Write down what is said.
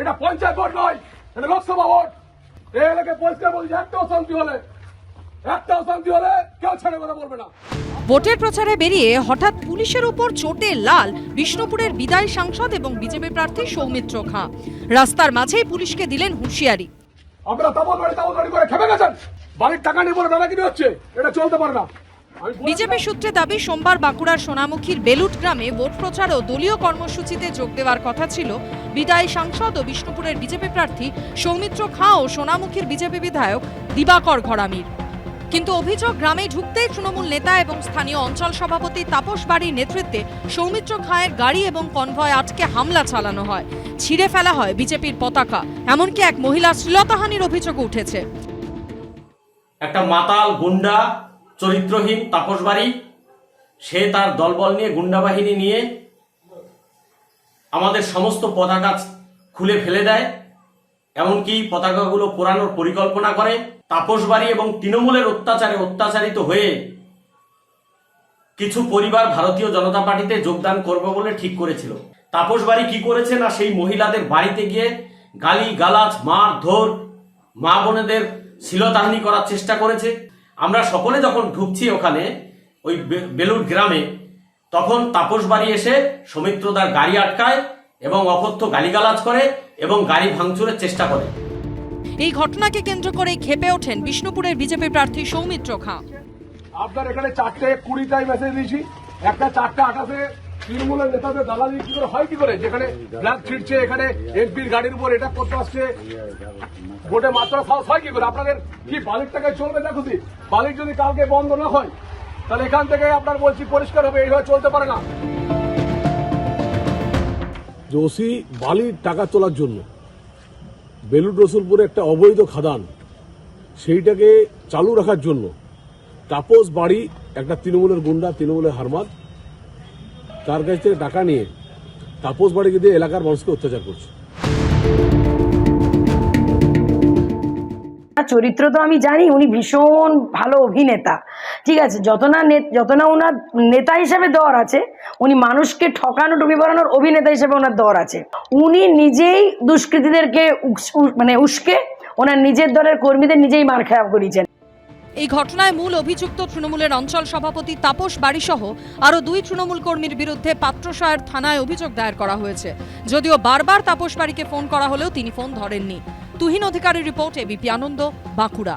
এটা পঞ্চায়েত ভোট নয় এটা লোকসভা ভোট। এই এলাকায় পরিষ্কার বলছি একটাও শান্তি হলে একটাও শান্তি হলে কেউ ছেড়ে কথা বলবে না। ভোটের প্রচারে বেরিয়ে হঠাৎ পুলিশের উপর চোটে লাল বিষ্ণুপুরের বিদায়ী সাংসদ এবং বিজেপি প্রার্থী সৌমিত্র খাঁ। রাস্তার মাঝেই পুলিশকে দিলেন হুঁশিয়ারি। আপনারা তাবল বাড়ি তাবল বাড়ি করে খেপে গেছেন। বাড়ির টাকা নিয়ে বলে দাদাগিরি হচ্ছে এটা চলতে পারে না। বিজেপি সূত্রে দাবি, সোমবার বাঁকুড়ার সোনামুখীর বেলুট গ্রামে ভোট প্রচার ও দলীয় কর্মসূচিতে যোগ দেওয়ার কথা ছিল বিদায়ী সাংসদ ও বিষ্ণুপুরের বিজেপি প্রার্থী সৌমিত্র খাঁ ও সোনামুখীর বিজেপি বিধায়ক দিবাকর ঘরামির। কিন্তু অভিযোগ, গ্রামে ঢুকতেই তৃণমূল নেতা এবং স্থানীয় অঞ্চল সভাপতি তাপস বাড়ির নেতৃত্বে সৌমিত্র খাঁয়ের গাড়ি এবং কনভয় আটকে হামলা চালানো হয়, ছিঁড়ে ফেলা হয় বিজেপির পতাকা, এমনকি এক মহিলা শ্লীলতাহানির অভিযোগ উঠেছে। একটা মাতাল গুন্ডা চরিত্রহীন তাপস বাড়ি। সে তার দলবল নিয়ে গুন্ডা বাহিনী নিয়ে আমাদের সমস্ত পতাকা খুলে ফেলে দেয়। এমনকি পতাকাগুলো পোড়ানোর পরিকল্পনা করে। তাপস বাড়ি এবং তৃণমূলের অত্যাচারে অত্যাচারিত হয়ে কিছু পরিবার ভারতীয় জনতা পার্টিতে যোগদান করবে বলে ঠিক করেছিল। তাপস বাড়ি কি করেছে না সেই মহিলাদের বাড়িতে গিয়ে গালি, গালাজ মার ধর মা বোনেদের শিলতাহানি করার চেষ্টা করেছে? আমরা সকলে যখন ঢুকছি ওখানে ওই বে- বেলুর গ্রামে তখন তাপস বাড়ি এসে সৌমিত্র তার গাড়ি আটকায় এবং অকথ্য গালিগালাজ করে এবং গাড়ি ভাঙচুরের চেষ্টা করে। এই ঘটনাকে কেন্দ্র করে খেপে ওঠেন বিষ্ণুপুরের বিজেপি প্রার্থী সৌমিত্র খাঁ। আপনার এখানে চারটে কুড়িটাই মেসেজ দিয়েছি। একটা চারটে আঠাশে তৃণমূলের নেতাদের দালালি কি করে হয় কি করে? যেখানে ব্ল্যাক ছিটছে, এখানে এমপির গাড়ির উপর এটা করতে আসছে। ভোটে মাত্রা সাহস হয় কি করে? আপনাদের কি বালির টাকায় চলবে না খুশি বালির যদি কালকে বন্ধ না হয়, তাহলে এখান থেকে আপনার বলছি পরিষ্কার হবে, এইভাবে চলতে পারে না। ওসি বালির টাকা তোলার জন্য বেলুড রসুলপুরে একটা অবৈধ খাদান, সেইটাকে চালু রাখার জন্য তাপস বাড়ি একটা তৃণমূলের গুন্ডা, তৃণমূলের হারমাদ তার কাছ থেকে টাকা নিয়ে তাপস বাড়িকে দিয়ে এলাকার মানুষকে অত্যাচার করছে। চরিত্র তো আমি জানি, উনি ভীষণ ভালো অভিনেতা। ঠিক আছে, যত না যত না ওনার নেতা হিসেবে দর আছে, উনি মানুষকে ঠকানো, টুপি পরানোর অভিনেতা হিসেবে ওনার দর আছে। উনি নিজেই দুষ্কৃতীদেরকে মানে উস্কে, ওনার নিজের দলের কর্মীদের নিজেই মার খারাপ করিয়েছেন। এই ঘটনায় মূল অভিযুক্ত তৃণমূলের অঞ্চল সভাপতি তাপস বাড়িসহ আরও দুই তৃণমূল কর্মীর বিরুদ্ধে পাত্রসায়ের থানায় অভিযোগ দায়ের করা হয়েছে। যদিও বারবার তাপস বাড়িকে ফোন করা হলেও তিনি ফোন ধরেননি। তুহিন অধিকারীর report, ABP Ananda, Bankura.